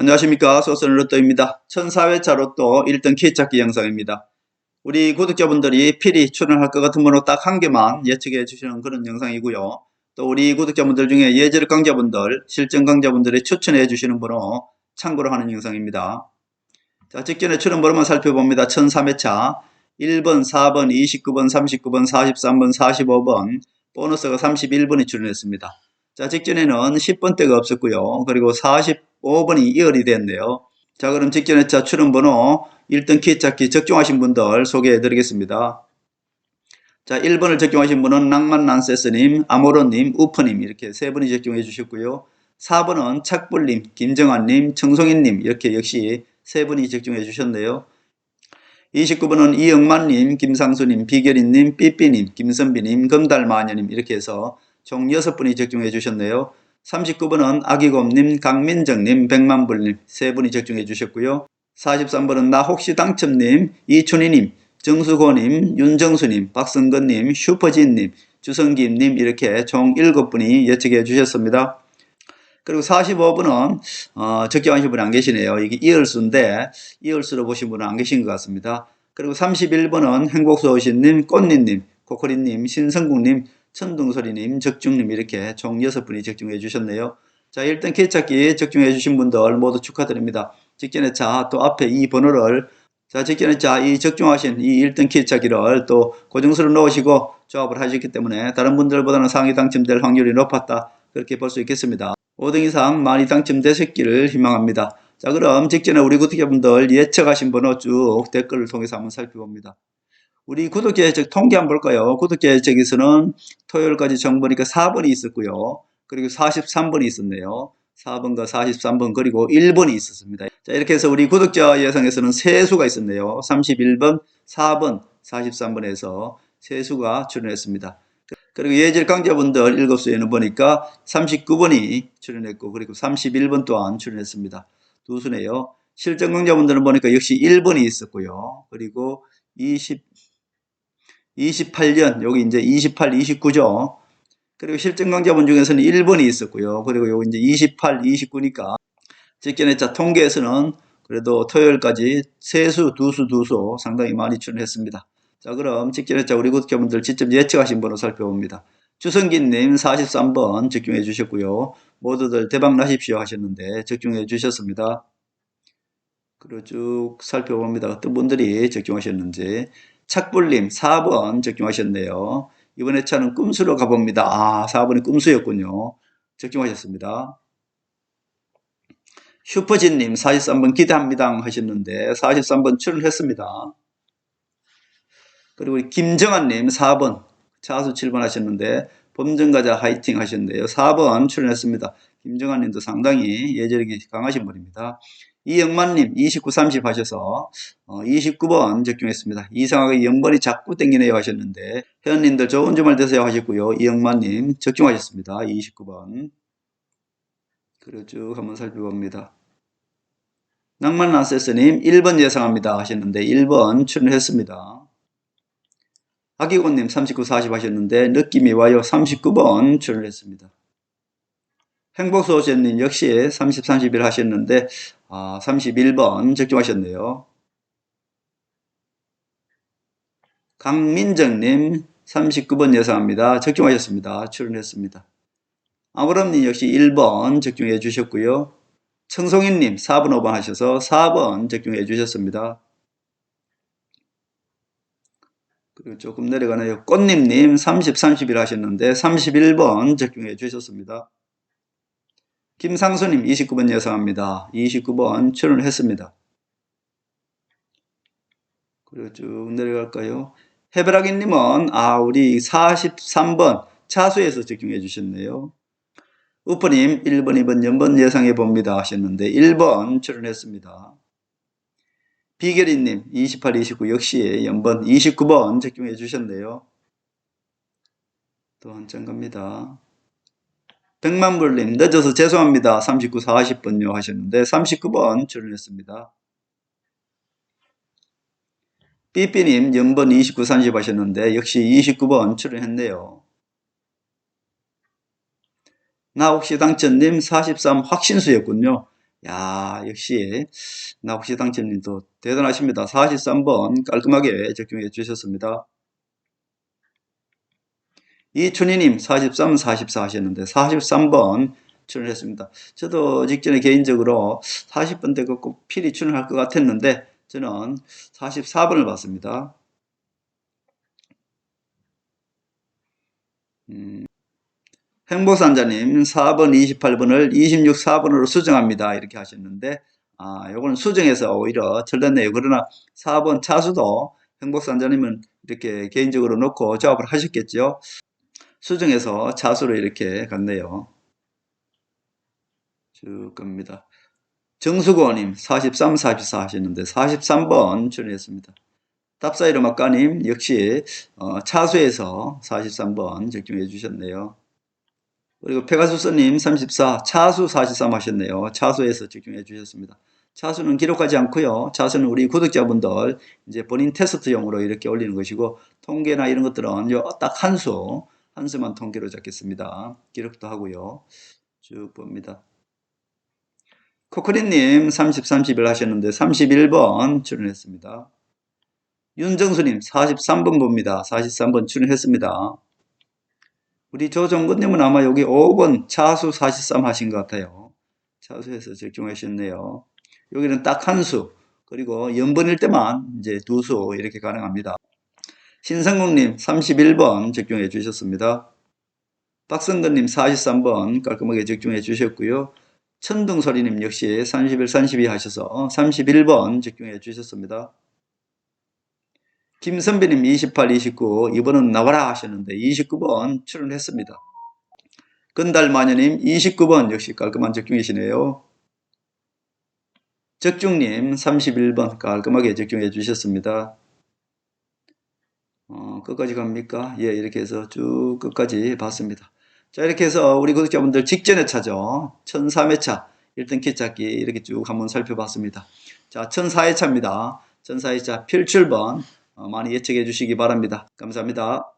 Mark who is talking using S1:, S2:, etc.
S1: 안녕하십니까 소설 로또입니다. 1004회차 로또 1등 키찾기 영상입니다. 우리 구독자분들이 필히 출연할 것 같은 번호 딱 한 개만 예측해 주시는 그런 영상이고요. 또 우리 구독자분들 중에 예절 강자분들, 실전 강자분들이 추천해 주시는 번호 참고로 하는 영상입니다. 자, 직전에 출연 번호만 살펴봅니다. 1003회차 1번, 4번, 29번, 39번, 43번, 45번, 보너스가 31번이 출연했습니다. 자, 직전에는 10번대가 없었고요. 그리고 45번이 이열이 됐네요. 자, 그럼 직전에 차 출연 번호 1등 키 찾기 적중하신 분들 소개해 드리겠습니다. 자, 1번을 적중하신 분은 낭만 난세스님, 아모로님, 우퍼님 이렇게 세 분이 적중해 주셨고요. 4번은 착불님, 김정환님, 청송인님 이렇게 역시 세 분이 적중해 주셨네요. 29번은 이영만님, 김상수님, 비결이님, 삐삐님, 김선비님, 금달마녀님 이렇게 해서 총 6분이 적중해 주셨네요. 39번은 아기곰님, 강민정님, 백만불님 세 분이 적중해 주셨고요. 43번은 나 혹시 당첨님, 이춘희님, 정수고님, 윤정수님, 박성건님, 슈퍼진님, 주성김님 이렇게 총 7분이 예측해 주셨습니다. 그리고 45분은 어, 적중하신 분이 안 계시네요. 이게 이열수인데 이열수로 보신 분은 안 계신 것 같습니다. 그리고 31번은 행복소신님, 꽃님님, 코코리님, 신성국님, 천둥소리님, 적중님 이렇게 총 6분이 적중해 주셨네요. 자, 일단 개찾기 적중해 주신 분들 모두 축하드립니다. 직전에 자, 또 앞에 이 번호를 자, 직전에 자, 이 적중하신 이 1등 키찾기를 또 고정수로 넣으시고 조합을 하셨기 때문에 다른 분들보다는 상위 당첨될 확률이 높았다. 그렇게 볼 수 있겠습니다. 5등 이상 많이 당첨되셨기를 희망합니다. 자, 그럼 직전에 우리 구독자분들 예측하신 번호 쭉 댓글을 통해서 한번 살펴봅니다. 우리 구독자 예측 통계 한번 볼까요? 구독자 예측에서는 토요일까지 정보니까 4번이 있었고요. 그리고 43번이 있었네요. 4번과 43번 그리고 1번이 있었습니다. 자 이렇게 해서 우리 구독자 예상에서는 세 수가 있었네요. 31번, 4번, 43번에서 세 수가 출연했습니다. 그리고 예절 강자분들 7수에는 보니까 39번이 출연했고 그리고 31번 또한 출연했습니다. 두 수네요. 실전 강자분들은 보니까 역시 1번이 있었고요. 그리고 20 28년, 여기 이제 28, 29죠. 그리고 실전 강자분 중에서는 1번이 있었고요. 그리고 여기 이제 28, 29니까 직전에 자 통계에서는 그래도 토요일까지 세수, 두수, 두수 상당히 많이 출연했습니다. 자, 그럼 직전에 자 우리 구독자분들 직접 예측하신 번호 살펴봅니다. 주성기님 43번 적중해 주셨고요. 모두들 대박 나십시오 하셨는데 적중해 주셨습니다. 그리고 쭉 살펴봅니다. 어떤 분들이 적중하셨는지. 착불님 4번 적중하셨네요. 이번 회차는 꿈수로 가봅니다. 아 4번이 꿈수였군요. 적중하셨습니다. 슈퍼진님 43번 기대합니다 하셨는데 43번 출연했습니다. 그리고 우리 김정환님 4번 차수 7번 하셨는데 범정가자 화이팅 하셨는데요. 4번 출연했습니다. 김정환님도 상당히 예절이 강하신 분입니다. 이영만님 29, 30 하셔서 어, 29번 적중했습니다. 이상하게 연번이 자꾸 땡기네요 하셨는데 회원님들 좋은 주말 되세요 하셨고요. 이영만님 적중하셨습니다. 29번 그리고 쭉 한번 살펴봅니다. 낭만 나세스님 1번 예상합니다 하셨는데 1번 출연했습니다. 아기고님 39, 40 하셨는데 느낌이 와요 39번 출연했습니다. 행복소재님 역시 30, 31 하셨는데 아, 31번 적중하셨네요. 강민정님 39번 예상합니다. 적중하셨습니다. 출연했습니다. 아브람님 역시 1번 적중해 주셨고요. 청송인님 4번, 5번 하셔서 4번 적중해 주셨습니다. 그리고 조금 내려가네요. 꽃님님 30, 31 하셨는데 31번 적중해 주셨습니다. 김상수님 29번 예상합니다. 29번 출연했습니다. 그리고 쭉 내려갈까요? 해바라기님은 아 우리 43번 차수에서 적중해 주셨네요. 우퍼님 1번, 2번 연번 예상해 봅니다 하셨는데 1번 출연했습니다. 비결이님 28, 29 역시 연번 29번 적중해 주셨네요. 또 한 장 갑니다. 백만불님 늦어서 죄송합니다. 39, 40번요 하셨는데 39번 출연했습니다. 삐삐님 연번 29, 30 하셨는데 역시 29번 출연했네요. 나 혹시 당첨님 43 확신수였군요. 야, 역시 나 혹시 당첨님도 대단하십니다. 43번 깔끔하게 적중해 주셨습니다. 이춘희님 43, 44 하셨는데 43번 출연했습니다. 저도 직전에 개인적으로 40번 되고 꼭 필히 출연할 것 같았는데 저는 44번을 봤습니다. 음, 행복산자님 4번, 28번을 26, 4번으로 수정합니다. 이렇게 하셨는데 아, 요거는 수정해서 오히려 틀렸네요. 그러나 4번 차수도 행복산자님은 이렇게 개인적으로 놓고 작업을 하셨겠죠. 수정해서 차수로 이렇게 갔네요. 쭉 갑니다. 정수고님 43, 44 하셨는데 43번 출연했습니다. 답사이로 막가님 역시 어, 차수에서 43번 적중해 주셨네요. 그리고 페가수스님 34 차수 43 하셨네요. 차수에서 적중해 주셨습니다. 차수는 기록하지 않고요. 차수는 우리 구독자분들 이제 본인 테스트용으로 이렇게 올리는 것이고 통계나 이런 것들은 딱 한 수, 한 수만 통계로 잡겠습니다. 기록도 하고요. 쭉 봅니다. 코코리님 30, 31 하셨는데 31번 출연했습니다. 윤정수님 43번 봅니다. 43번 출연했습니다. 우리 조정근님은 아마 여기 5번 차수 43 하신 것 같아요. 차수에서 적중하셨네요. 여기는 딱 한 수, 그리고 연번일 때만 이제 두 수 이렇게 가능합니다. 신성국님 31번 적중해 주셨습니다. 박성근님 43번 깔끔하게 적중해 주셨고요. 천둥소리님 역시 31, 32 하셔서 31번 적중해 주셨습니다. 김선배님 28, 29 이번은 나와라 하셨는데 29번 출연했습니다. 건달마녀님 29번 역시 깔끔한 적중이시네요. 적중님 31번 깔끔하게 적중해 주셨습니다. 어, 끝까지 갑니까? 예, 이렇게 해서 쭉 끝까지 봤습니다. 자, 이렇게 해서 우리 구독자분들 직전에 차죠. 1003회차 1등 키 찾기 이렇게 쭉 한번 살펴봤습니다. 자, 1004회차입니다. 1004회차 필출번 어, 많이 예측해 주시기 바랍니다. 감사합니다.